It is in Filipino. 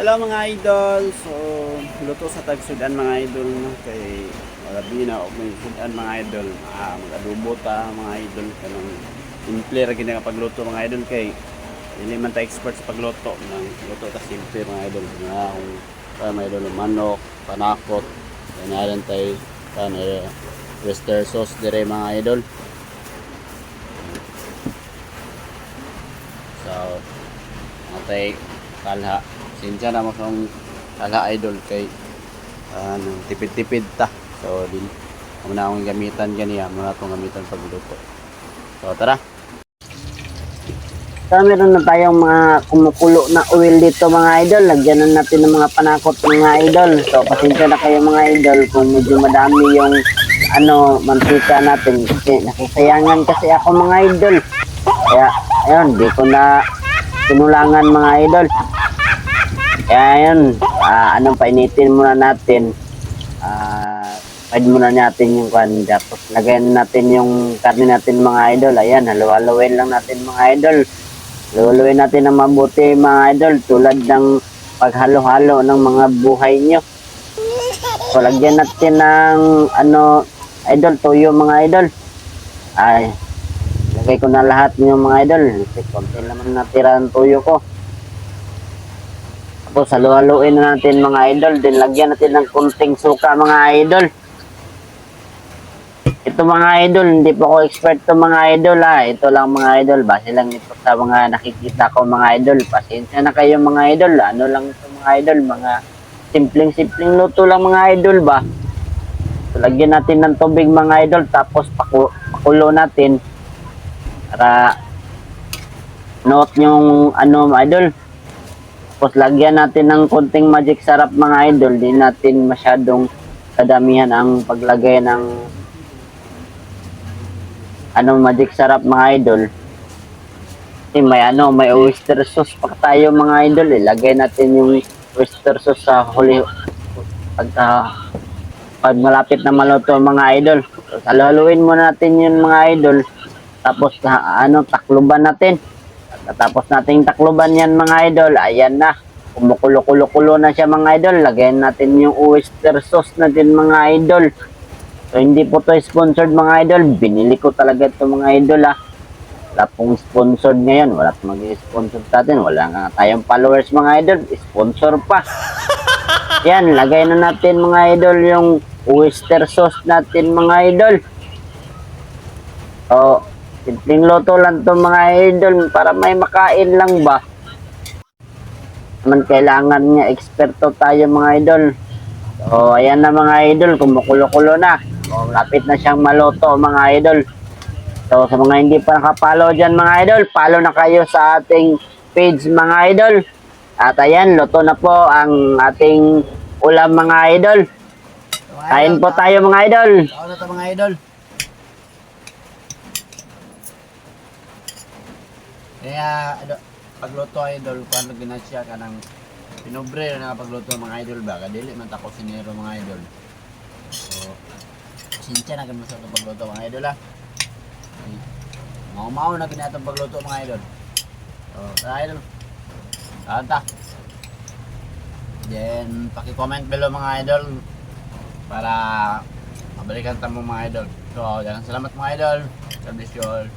hello mga idol. So, luto sa tagsudan mga idol kay walabi na og may sudan mga idol. Ah, mag-adobo ta mga idol kanang simple ra gid nga pagluto mga idol kay dili man ta expert sa pagluto ng luto ta simple mga idol. Nga kung ah, mga idol manok, panakot, kanalan tay kan Western sauce dire mga idol. So, matay kalha. Sinsya na mo kung kalha idol kay ano, tipid-tipid ta. So, din mo na akong gamitan ganiya, mo na akong gamitan pagluto. So, tara. So, meron na tayong mga kumukulo na oil dito mga idol. Lagyan na natin ng mga panakot mga idol. So, pasensya na kayo mga idol kung medyo madami yung ano, mantika natin. Kasi nakisayangan kasi ako mga idol. Kaya, ayun, di ko na tinulangan mga idol. Kaya ayun, ah, anong painitin muna natin. Ah, Pwede muna natin yung kwan. Tapos lagayan natin yung karne natin mga idol. Ayan, halo-haloin lang natin mga idol. Luluin natin ng mabuti mga idol tulad ng paghalo-halo ng mga buhay nyo. So, lagyan natin ng ano, idol, tuyo mga idol. Ay, lagay ko na lahat nyo mga idol. Kasi konti naman natira ang tuyo ko. Tapos halo-haloin na natin mga idol. Din lagyan natin ng kunting suka mga idol. Ito mga idol, hindi po ako expert to mga idol ha. Ito lang mga idol, base lang ito sa mga nakikita ko mga idol. Pasensya na kayo mga idol. Ano lang ito mga idol, mga simpleng-simpleng luto lang mga idol ba. So, lagyan natin ng tubig mga idol, tapos paku pakulo natin para note yung ano mga idol. Tapos lagyan natin ng konting magic sarap mga idol. Di natin masyadong kadamihan ang paglagay ng ano magic sarap mga idol. Kasi may ano, may oyster sauce pa tayo mga idol. Ilagay natin yung oyster sauce sa huli pagka pag malapit na maluto mga idol. So, haluin muna natin yun mga idol. Tapos na, ano, takluban natin. Tapos nating takluban yan mga idol. Ayan na. Kumukulo-kulo-kulo na siya mga idol. Lagyan natin yung oyster sauce natin mga idol. So, hindi po to sponsored mga idol. Binili ko talaga ito mga idol ah. Wala pong sponsored ngayon. Wala pong mag-sponsor sa atin. Wala nga tayong followers mga idol. Sponsor pa. Yan, lagay na natin mga idol yung oyster sauce natin mga idol. So, simpleng loto lang to mga idol para may makain lang ba. Naman kailangan niya eksperto tayo mga idol. So, ayan na mga idol, kumukulo-kulo na. So, lapit na siyang maluto mga idol. So, sa mga hindi pa nakapalo dyan mga idol, follow na kayo sa ating page mga idol. At ayan, luto na po ang ating ulam mga idol. Kain po tayo mga idol. Na to mga idol. Kaya ano, pagluto idol, kung ginasya ka ng pinobre na pagluto mga idol ba, kadili man tako sinero mga idol. So, sinsya na ganun sa pagluto mga idol ah. Okay. Mau-mau na kinatong pagluto mga idol. So, mga idol. Kanta. Then, paki-comment below mga idol para mabalikan tamo mga idol. So, dalang salamat mga idol. God bless you all.